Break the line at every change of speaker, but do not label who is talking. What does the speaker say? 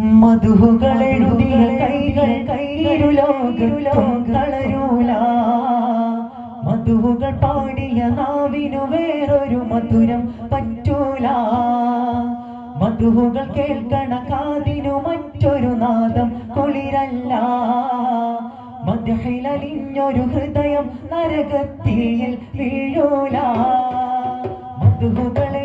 മധുഹുകളെഴുതിയ കൈകൾ കൈരുലോകം തളരൂല. മധുഹുകൾ പാടിയ നാവിനു വേറൊരു മധുരം പറ്റൂല. മധുഹുകൾ കേൾക്കണ കാതിനു മറ്റൊരു നാദം കുളിരല്ല. മധുഹിലലിഞ്ഞൊരു ഹൃദയം നരകത്തിയിൽ വീഴൂല. മധുഹുകൾ